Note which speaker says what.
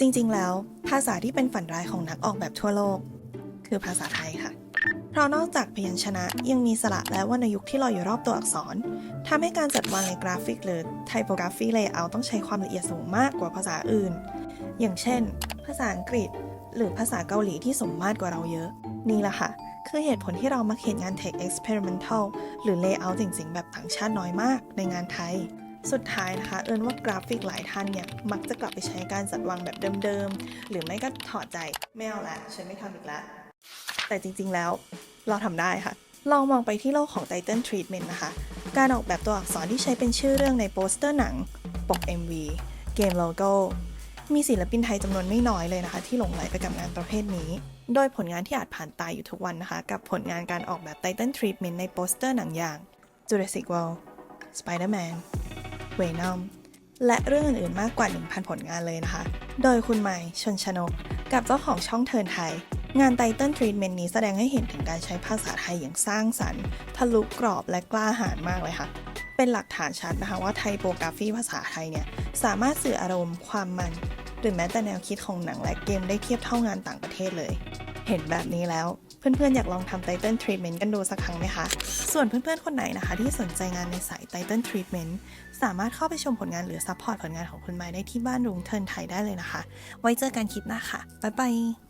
Speaker 1: จริงๆ แล้วภาษาที่เป็นฝันร้ายของนักออกแบบทั่วโลก คือภาษาไทยค่ะ เพราะนอกจากพยัญชนะยังมีสระและวรรณยุกต์ที่ลอยอยู่รอบตัวอักษรทำให้การจัดวางในกราฟิกหรือ typography layout ต้องใช้ความละเอียดสูงมากกว่าภาษาอื่น อย่างเช่น ภาษาอังกฤษ หรือภาษาเกาหลีที่สมมาตรกว่าเราเยอะ นี่แหละค่ะ คือเหตุผลที่เรามักเห็นงาน tech experimental หรือ layout เจ๋งๆ แบบต่างชาติน้อยมากในงานไทย สุดท้ายนะคะ เอินว่ากราฟิกหลายท่านเนี่ย มักจะกลับไปใช้การจัดวางแบบเดิมๆ หรือไม่ก็ถอดใจไม่เอาละฉันไม่ทำอีกแล้วแต่จริงๆแล้วเราทำได้ค่ะ ลองมองไปที่โลกของ Title Treatment นะคะ การออกแบบตัวอักษรที่ใช้เป็นชื่อเรื่องในโปสเตอร์หนัง ปก MV เกมโลโก้มีศิลปินไทยจำนวนไม่น้อยเลยนะคะ ที่หลงไหลไปกับงานประเภทนี้ โดยผลงานที่อาจผ่านตายอยู่ทุกวันนะคะ กับผลงานการออกแบบ Title Treatment ในโปสเตอร์หนังอย่าง Jurassic World Spider-Man Venom และเรื่องอื่นๆมากกว่า 1,000 ผลงานเลยนะคะ โดยคุณใหม่ชนชนก กับเจ้าของช่องเทิร์นไทย งานไตเติ้ลทรีทเมนต์นี้แสดงให้เห็นถึงการใช้ภาษาไทยอย่างสร้างสรรค์ ทะลุกรอบและกล้าหาญมากเลยค่ะ เป็นหลักฐานชัดนะคะว่าไทโปกราฟีภาษาไทยเนี่ย สามารถสื่ออารมณ์ความมัน หรือแม้แต่แนวคิดของหนังและเกมได้เทียบเท่างานต่างประเทศเลย เห็นแบบนี้แล้ว เพื่อนๆ อยากลองทำไตเติลทรีทเมนต์กันดูสักครั้งไหมคะ ส่วนเพื่อนๆ คนไหนนะคะ ที่สนใจงานในสายไตเติลทรีทเมนต์สามารถเข้าไปชมผลงานหรือซัพพอร์ตผลงานของคุณไม้ได้ที่บ้านรุงเทิร์นไทยได้เลยนะคะ ไว้เจอกันคลิปหน้าค่ะ บ๊ายบาย